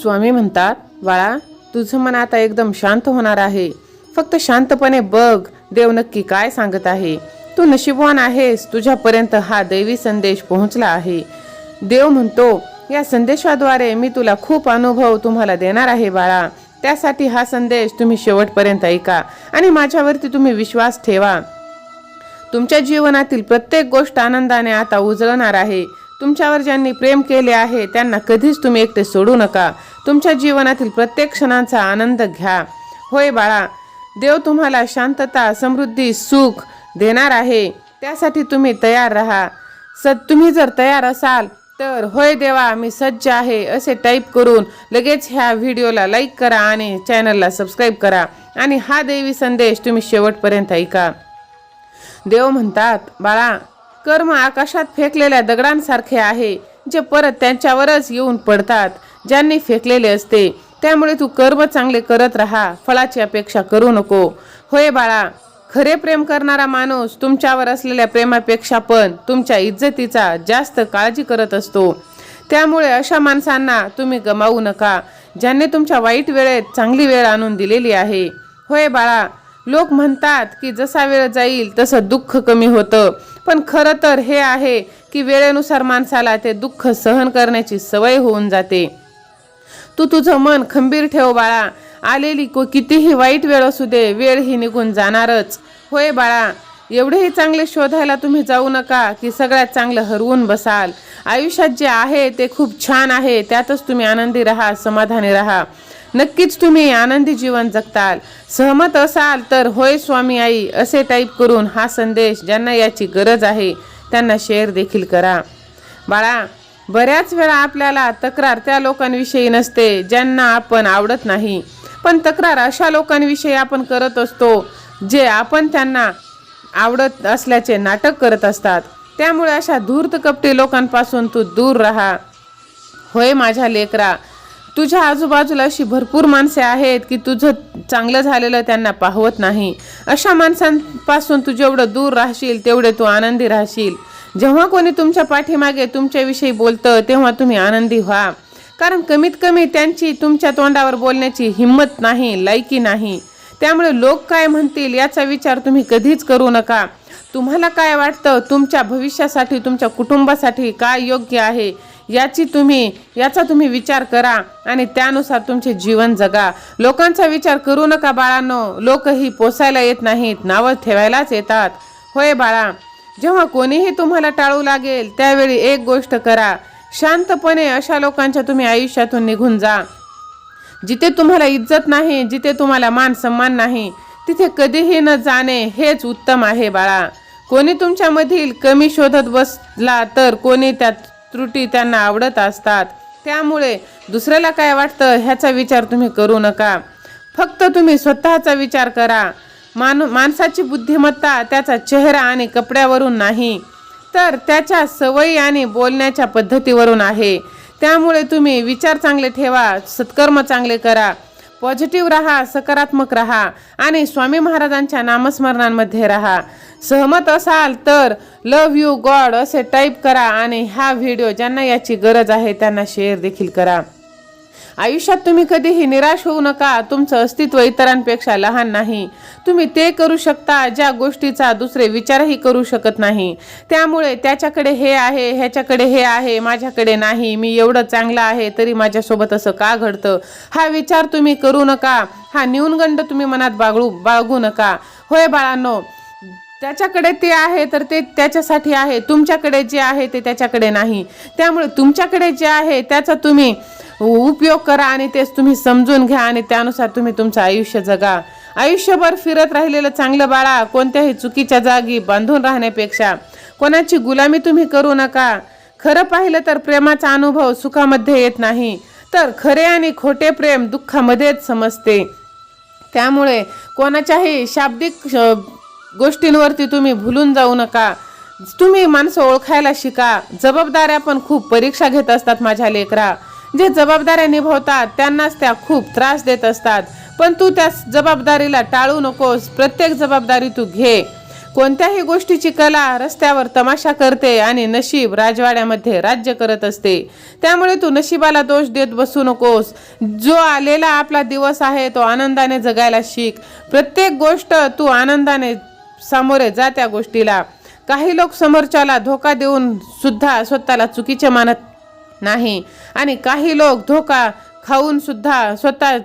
स्वामी म्हणतात बाळा तुझं मन आता एकदम शांत होणार आहे. फक्त शांतपणे बघ देव नक्की काय सांगत आहे. तू नशीबवान आहेस तुझ्यापर्यंत हा दैवी संदेश पोहोचला आहे. देव म्हणतो या संदेशाद्वारे मी तुला खूप अनुभव तुम्हाला देणार आहे बाळा. त्यासाठी हा संदेश तुम्ही शेवटपर्यंत ऐका आणि माझ्यावरती तुम्ही विश्वास ठेवा. तुमच्या जीवनातील प्रत्येक गोष्ट आनंदाने आता उजळणार आहे. तुमच्यावर ज्यांनी प्रेम केले आहे त्यांना कधीच तुम्ही एकटे सोडू नका. तुमच्या जीवनातील प्रत्येक क्षणांचा आनंद घ्या. होय बाळा देव तुम्हाला शांतता समृद्धी सुख देणार आहे. त्यासाठी तुम्ही तयार राहा. स तुम्ही जर तयार असाल तर होय देवा मी सज्ज आहे असे टाईप करून लगेच ह्या व्हिडिओला लाईक करा आणि चॅनलला सबस्क्राईब करा. आणि हा देवी संदेश तुम्ही शेवटपर्यंत ऐका. देव म्हणतात बाळा कर्म आकाशात फेकलेल्या दगडांसारखे आहे जे परत त्यांच्यावरच येऊन पडतात. ज्यांनी फेकलेले असते त्यामुळे तू कर्म चांगले करत राहा फळाची अपेक्षा करू नको. होय बाळा खरे प्रेम करणारा माणूस तुमच्यावर असलेल्या प्रेमापेक्षा पण तुमच्या इज्जतीचा जास्त काळजी करत असतो. त्यामुळे अशा माणसांना तुम्ही गमावू नका ज्यांनी तुमच्या वाईट वेळेत चांगली वेळ आणून दिलेली आहे. होय बाळा लोक म्हणतात की जसा वेळ जाईल तसं दुःख कमी होतं. पण खरं तर हे आहे की वेळेनुसार माणसाला ते दुःख सहन करण्याची सवय होऊन जाते. तू तुझं मन खंबीर ठेव बाळा. आलेली को कितीही वाईट वेळ असू दे वेळ ही निघून जाणारच. होय बाळा एवढेही चांगले शोधायला तुम्ही जाऊ नका की सगळ्यात चांगलं हरवून बसाल. आयुष्यात जे आहे ते खूप छान आहे त्यातच तुम्ही आनंदी राहा समाधानी राहा. नक्कीच तुम्ही आनंदी जीवन जगताल. सहमत असाल तर होय स्वामी आई असे टाईप करून हा संदेश ज्यांना याची गरज आहे त्यांना शेअर देखील करा. बाळा बऱ्याच वेळा आपल्याला तक्रार त्या लोकांविषयी नसते ज्यांना आपण आवडत नाही. पण तक्रार अशा लोकांविषयी आपण करत असतो जे आपण त्यांना आवडत असल्याचे नाटक करत असतात. त्यामुळे अशा धूर्त कपटी लोकांपासून तू दूर राहा. होय माझ्या लेकरा तुझ्या आजूबाजूला अशी भरपूर माणसे आहेत की तुझं चांगलं झालेलं त्यांना पाहवत नाही. अशा माणसांपासून तू जेवढं दूर राहशील तेवढे तू आनंदी राहशील. जेव्हा कोणी तुमच्या पाठीमागे तुमच्याविषयी बोलतं तेव्हा तुम्ही आनंदी व्हा. कारण कमीत कमी त्यांची तुमच्या तोंडावर बोलण्याची हिंमत नाही लायकी नाही. त्यामुळे लोक काय म्हणतील याचा विचार तुम्ही कधीच करू नका. तुम्हाला काय वाटतं? तुमच्या भविष्यासाठी तुमच्या कुटुंबासाठी काय योग्य आहे? याची तुम्ही याचा तुम्ही विचार करा आणि त्यानुसार तुमचे जीवन जगा. लोकांचा विचार करू नका बाळांनो. लोकही पोसायला येत नाहीत. नावं ठेवायलाच येतात. होय बाळा जेव्हा कोणीही तुम्हाला टाळू लागेल त्यावेळी एक गोष्ट करा. शांतपणे अशा लोकांच्या तुम्ही आयुष्यातून निघून जा. जिथे तुम्हाला इज्जत नाही जिथे तुम्हाला मान सन्मान नाही तिथे कधीही न जाणे हेच उत्तम आहे बाळा. कोणी तुमच्यामधील कमी शोधत बसला तर कोणी त्यात त्रुटी त्यांना आवडत असतात. त्यामुळे दुसऱ्याला काय वाटतं ह्याचा विचार तुम्ही करू नका. फक्त तुम्ही स्वतःचा विचार करा. मान माणसाची बुद्धिमत्ता त्याचा चेहरा आणि कपड्यावरून नाही तर त्याच्या सवयी आणि बोलण्याच्या पद्धतीवरून आहे. त्यामुळे तुम्ही विचार चांगले ठेवा सत्कर्म चांगले करा. पॉझिटिव्ह राहा सकारात्मक राहा आणि स्वामी महाराजांच्या नामस्मरणांमध्ये राहा. सहमत असाल तर लव यू गॉड असे टाईप करा आणि हा व्हिडिओ ज्यांना याची गरज आहे त्यांना शेअर देखील करा. आयुष्यात तुम्ही कधीही निराश होऊ नका. तुमचं अस्तित्व इतरांपेक्षा लहान नाही. तुम्ही ते करू शकता ज्या गोष्टीचा दुसरे विचारही करू शकत नाही. त्यामुळे त्याच्याकडे हे आहे ह्याच्याकडे हे आहे माझ्याकडे नाही मी एवढं चांगलं आहे तरी माझ्यासोबत असं का घडतं? हा विचार तुम्ही करू नका. हा न्यूनगंड तुम्ही मनात बागळू बाळगू नका. होय बाळांनो त्याच्याकडे ते आहे तर ते त्याच्यासाठी आहे. तुमच्याकडे जे आहे ते त्याच्याकडे नाही. त्यामुळे तुमच्याकडे जे आहे त्याचा तुम्ही उपयोग करा आणि तेच तुम्ही समजून घ्या आणि त्यानुसार तुम्ही तुमचं आयुष्य जगा. आयुष्यभर फिरत राहिलेलं चांगलं बाळा कोणत्याही चुकीच्या जागी बांधून राहण्यापेक्षा कोणाची गुलामी तुम्ही करू नका. खरं पाहिलं तर प्रेमाचा अनुभव सुखामध्ये येत नाही तर खरे आणि खोटे प्रेम दुःखामध्येच समजते. त्यामुळे कोणाच्याही शाब्दिक गोष्टींवरती तुम्ही भुलून जाऊ नका. तुम्ही माणसं ओळखायला शिका. जबाबदाऱ्या पण खूप परीक्षा घेत असतात माझ्या लेकरा. जे जबाबदाऱ्या निभवतात त्यांनाच त्या खूप त्रास देत असतात. पण तू त्या जबाबदारीला टाळू नकोस. प्रत्येक जबाबदारी तू घे. कोणत्याही गोष्टीची कला रस्त्यावर तमाशा करते आणि नशीब राजवाड्यामध्ये राज्य करत असते. त्यामुळे तू नशिबाला दोष देत बसू नकोस. जो आलेला आपला दिवस आहे तो आनंदाने जगायला शिक. प्रत्येक गोष्ट तू आनंदाने सामोरे जा त्या गोष्टीला. काही लोक समोरच्याला धोका देऊन सुद्धा स्वतःला चुकीचे मानत नाही. आणि काही लोक धोका खाऊन सुद्धा स्वतः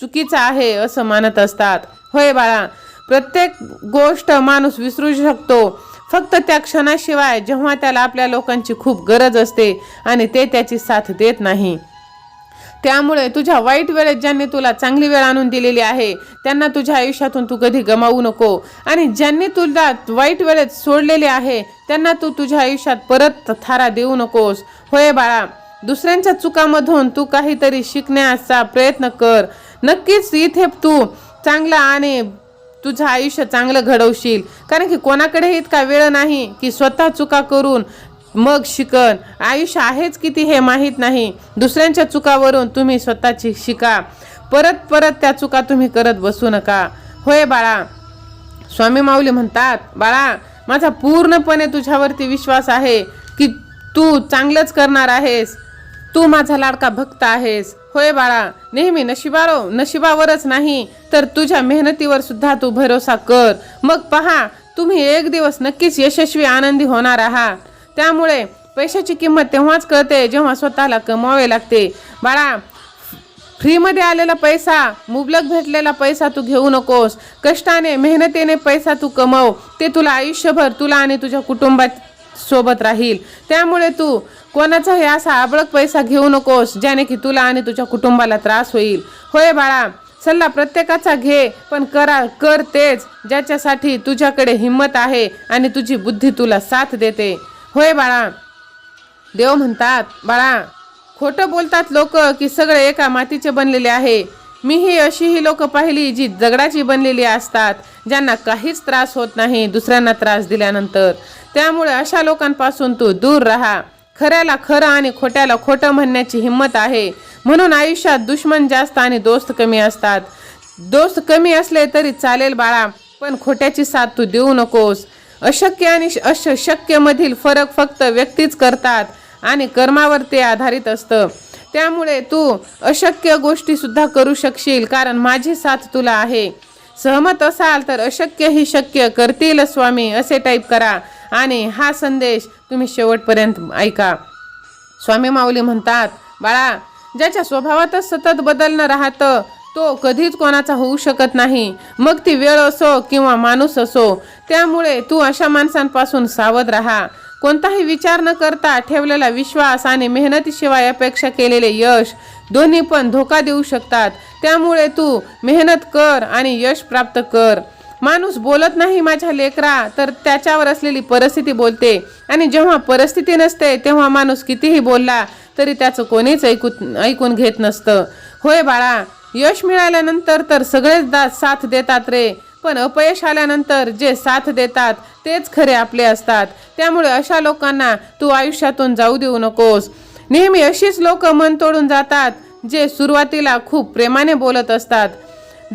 चुकीचा आहे असं मानत असतात. होय बाळा प्रत्येक गोष्ट माणूस विसरू शकतो. फक्त त्या क्षणाशिवाय जेव्हा त्याला आपल्या लोकांची खूप गरज असते आणि ते त्याची साथ देत नाही. त्यामुळे तुझ्या वाईट वेळेत ज्यांनी तुला चांगली वेळ आणून दिलेली आहे त्यांना तुझ्या आयुष्यातून तू कधी गमावू नको. आणि ज्यांनी तुला वाईट वेळेत सोडलेले आहे त्यांना तू तुझ्या आयुष्यात परत थारा देऊ नकोस. होय बाळा दुसऱ्यांच्या चुकामधून तू काहीतरी शिकण्याचा प्रयत्न कर. नक्कीच इथे तू चांगला आणि तुझं आयुष्य चांगलं घडवशील. कारण की कोणाकडे इतका वेळ नाही की स्वतः चुका करून मग शिकन. आयुष्य आहेच किती हे माहीत नाही. दुसऱ्यांच्या चुकावरून तुम्ही स्वतःची शिका. परत परत त्या चुका तुम्ही करत बसू नका. होय बाळा. स्वामी माऊली म्हणतात बाळा माझा पूर्णपणे तुझ्यावरती विश्वास आहे की तू चांगलंच करणार आहेस. तू माझा लाडका भक्त आहेस. होय बाळा. नेहमी नशिबारो नशिबावरच नाही तर तुझ्या मेहनतीवर सुद्धा तू भरोसा कर. मग पहा तुम्ही एक दिवस नक्कीच यशस्वी आनंदी होणार आहात. त्यामुळे पैशाची किंमत तेव्हाच कळते जेव्हा स्वतःला कमावे लागते. बाळा फ्रीमध्ये आलेला पैसा मुबलक भेटलेला पैसा तू घेऊ नकोस. कष्टाने मेहनतीने पैसा तू कमव. ते तुला आयुष्यभर तुला आणि तुझ्या कुटुंबात सोबत राहील. त्यामुळे तू कोणाचाही असा आबळक पैसा घेऊ नकोस ज्याने की तुला आणि तुझ्या कुटुंबाला त्रास होईल. होय बाळा सल्ला प्रत्येकाचा घे पण करा कर तेच ज्याच्यासाठी तुझ्याकडे हिंमत आहे आणि तुझी बुद्धी तुला साथ देते. होय बाळा. देव म्हणतात बाळा खोटं बोलतात लोक की सगळे एका मातीचे बनलेले आहे. मी ही अशी ही लोक पाहिली जी दगडाची बनलेली असतात ज्यांना काहीच त्रास होत नाही दुसऱ्यांना त्रास दिल्यानंतर. त्यामुळे अशा लोकांपासून तू दूर राहा. खऱ्याला खरं आणि खोट्याला खोटं म्हणण्याची हिंमत आहे. म्हणून आयुष्यात दुश्मन जास्त आणि दोस्त कमी असतात. दोस्त कमी असले तरी चालेल बाळा पण खोट्याची साथ तू देऊ नकोस. अशक्य आणि अश शक्यमधील फरक फक्त व्यक्तीच करतात आणि कर्मावर ते आधारित असतं. त्यामुळे तू अशक्य गोष्टीसुद्धा करू शकशील कारण माझी साथ तुला आहे. सहमत असाल तर अशक्य ही शक्य करतील स्वामी असे टाईप करा. आणि हा संदेश तुम्ही शेवटपर्यंत ऐका. स्वामी माऊली म्हणतात बाळा ज्याच्या स्वभावातच सतत बदलणं राहतं तो कधीच कोणाचा होऊ शकत नाही. मग ती वेळ असो किंवा माणूस असो त्यामुळे तू अशा माणसांपासून सावध राहा. कोणताही विचार न करता ठेवलेला विश्वास आणि मेहनतीशिवाय अपेक्षा केलेले यश दोन्ही पण धोका देऊ शकतात. त्यामुळे तू मेहनत कर आणि यश प्राप्त कर. माणूस बोलत नाही माझ्या लेकरा तर त्याच्यावर असलेली परिस्थिती बोलते. आणि जेव्हा परिस्थिती नसते तेव्हा माणूस कितीही बोलला तरी त्याचं कोणीच ऐकू ऐकून घेत नसतं. होय बाळा यश मिळाल्यानंतर तर सगळेच दा साथ देतात रे. पण अपयश आल्यानंतर जे साथ देतात तेच खरे आपले असतात. त्यामुळे अशा लोकांना तू आयुष्यातून जाऊ देऊ नकोस. नेहमी अशीच लोक मन तोडून जातात जे सुरुवातीला खूप प्रेमाने बोलत असतात.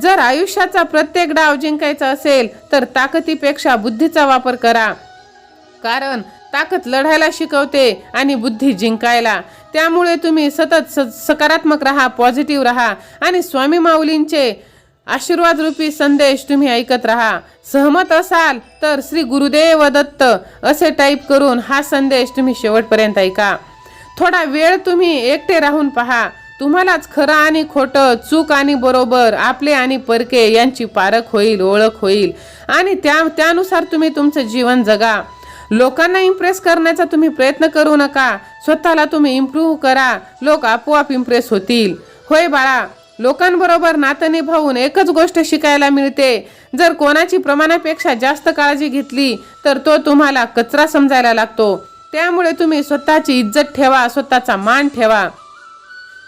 जर आयुष्याचा प्रत्येक डाव जिंकायचा असेल तर ताकदीपेक्षा बुद्धीचा वापर करा. कारण ताकद लढायला शिकवते आणि बुद्धी जिंकायला. त्यामुळे तुम्ही सतत स सकारात्मक राहा पॉझिटिव्ह राहा आणि स्वामी माऊलींचे आशीर्वाद रूपी संदेश तुम्ही ऐकत राहा. सहमत असाल तर श्री गुरुदेव दत्त असे टाईप करून हा संदेश तुम्ही शेवटपर्यंत ऐका. थोडा वेळ तुम्ही एकटे राहून पहा. तुम्हालाच खरं आणि खोटं चूक आणि बरोबर आपले आणि परके यांची पारख होईल ओळख होईल. आणि त्या त्यानुसार तुम्ही तुमचं जीवन जगा. लोकांना इम्प्रेस करण्याचा तुम्ही प्रयत्न करू नका. स्वतःला तुम्ही इम्प्रूव्ह करा. लोक आपोआप इम्प्रेस होतील. होय बाळा लोकांबरोबर नातं निभावून एकच गोष्ट शिकायला मिळते. जर कोणाची प्रमाणापेक्षा जास्त काळजी घेतली तर तो तुम्हाला कचरा समजायला लागतो. त्यामुळे तुम्ही स्वतःची इज्जत ठेवा स्वतःचा मान ठेवा.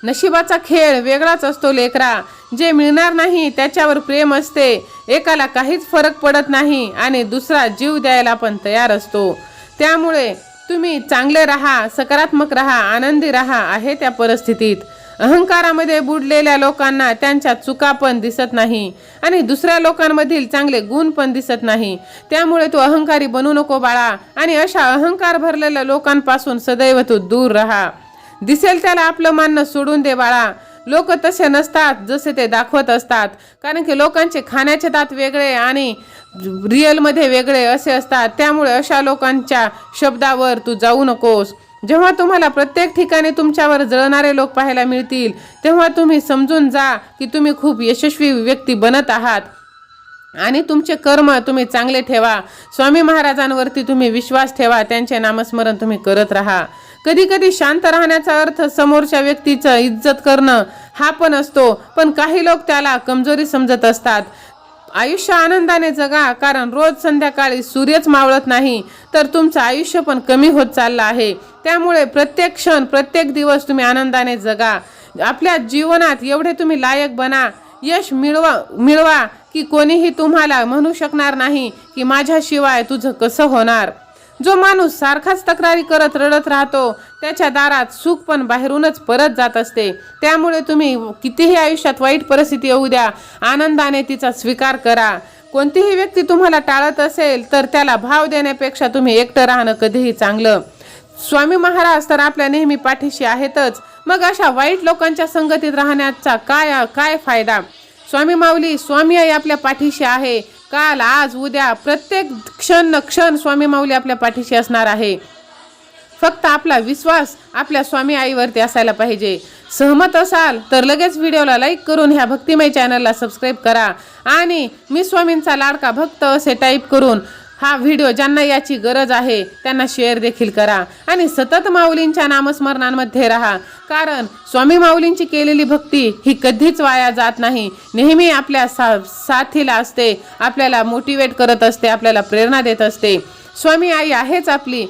नशिबाचा खेळ वेगळाच असतो लेकरा. जे मिळणार नाही त्याच्यावर प्रेम असते. एकाला काहीच फरक पडत नाही आणि दुसरा जीव द्यायला पण तयार असतो. त्यामुळे तुम्ही चांगले राहा सकारात्मक राहा आनंदी राहा आहे त्या परिस्थितीत. अहंकारामध्ये बुडलेल्या लोकांना त्यांच्या चुका पण दिसत नाही आणि दुसऱ्या लोकांमधील चांगले गुण पण दिसत नाही. त्यामुळे तू अहंकारी बनू नको बाळा आणि अशा अहंकार भरलेल्या लोकांपासून सदैव तू दूर राहा. दिसेल त्याला आपलं मानणं सोडून दे बाळा. लोक तसे नसतात जसे ते दाखवत असतात. कारण की लोकांचे खाण्याचे दात वेगळे आणि रिअलमध्ये वेगळे असे असतात. त्यामुळे अशा लोकांच्या शब्दावर तू जाऊ नकोस. जेव्हा तुम्हाला प्रत्येक ठिकाणी तुमच्यावर जळणारे लोक पाहायला मिळतील तेव्हा तुम्ही समजून जा की तुम्ही खूप यशस्वी व्यक्ती बनत आहात. आणि तुमचे कर्म तुम्ही चांगले ठेवा. स्वामी महाराजांवरती तुम्ही विश्वास ठेवा. त्यांचे नामस्मरण तुम्ही करत राहा. कधी कधी शांत राहण्याचा अर्थ समोरच्या व्यक्तीचं इज्जत करणं हा पण असतो पण काही लोक त्याला कमजोरी समजत असतात. आयुष्य आनंदाने जगा कारण रोज संध्याकाळी सूर्यच मावळत नाही तर तुमचं आयुष्य पण कमी होत चाललं आहे. त्यामुळे प्रत्येक क्षण प्रत्येक दिवस तुम्ही आनंदाने जगा. आपल्या जीवनात एवढे तुम्ही लायक बना. यश मिळवा मिळवा की कोणीही तुम्हाला म्हणू शकणार नाही की माझ्याशिवाय तुझं कसं होणार? जो माणूस सारखाच तक्रारी करत रडत राहतो त्याच्या दारात सुख पण बाहेरूनच परत जात असते. त्यामुळे तुम्ही कितीही आयुष्यात वाईट परिस्थिती येऊ द्या आनंदाने तिचा स्वीकार करा. कोणतीही व्यक्ती तुम्हाला टाळत असेल तर त्याला भाव देण्यापेक्षा तुम्ही एकटं राहणं कधीही चांगलं. स्वामी महाराज तर आपल्या नेहमी पाठीशी आहेतच. मग अशा वाईट लोकांच्या संगतीत राहण्याचा काय काय फायदा? स्वामी माऊली स्वामी आई आपल्या पाठीशी आहे. काल आज उद्या प्रत्येक क्षण क्षण स्वामी माऊली आपल्या पाठीशी असणार आहे. फक्त आपला विश्वास आपल्या स्वामी आईवरती असायला पाहिजे. सहमत असाल तर लगेच व्हिडिओला लाईक करून ह्या भक्तिमय चॅनलला सबस्क्राईब करा. आणि मी स्वामींचा लाडका भक्त असे टाईप करून हा व्हिडिओ ज्यांना याची गरज आहे त्यांना शेअर देखील करा आणि सतत माऊलींच्या नामस्मरणांमध्ये राहा. कारण स्वामी माऊलींची केलेली भक्ती ही कधीच वाया जात नाही. नेहमी आपल्या सा साथीला असते आपल्याला मोटिवेट करत असते आपल्याला प्रेरणा देत असते. स्वामी आई आहेच आपली.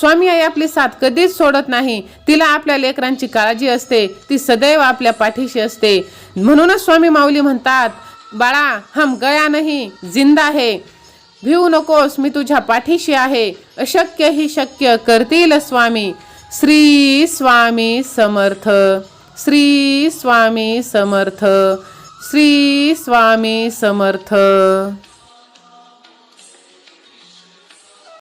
स्वामी आई आपली साथ कधीच सोडत नाही. तिला आपल्या लेकरांची काळजी असते ती सदैव आपल्या पाठीशी असते. म्हणूनच स्वामी माऊली म्हणतात बाळा हम गया नाही जिंदा है. भिवू नकोस मी तुझ्या पाठीशी आहे. अशक्य ही शक्य करतील स्वामी. श्री स्वामी समर्थ. श्री स्वामी समर्थ. श्री स्वामी समर्थ.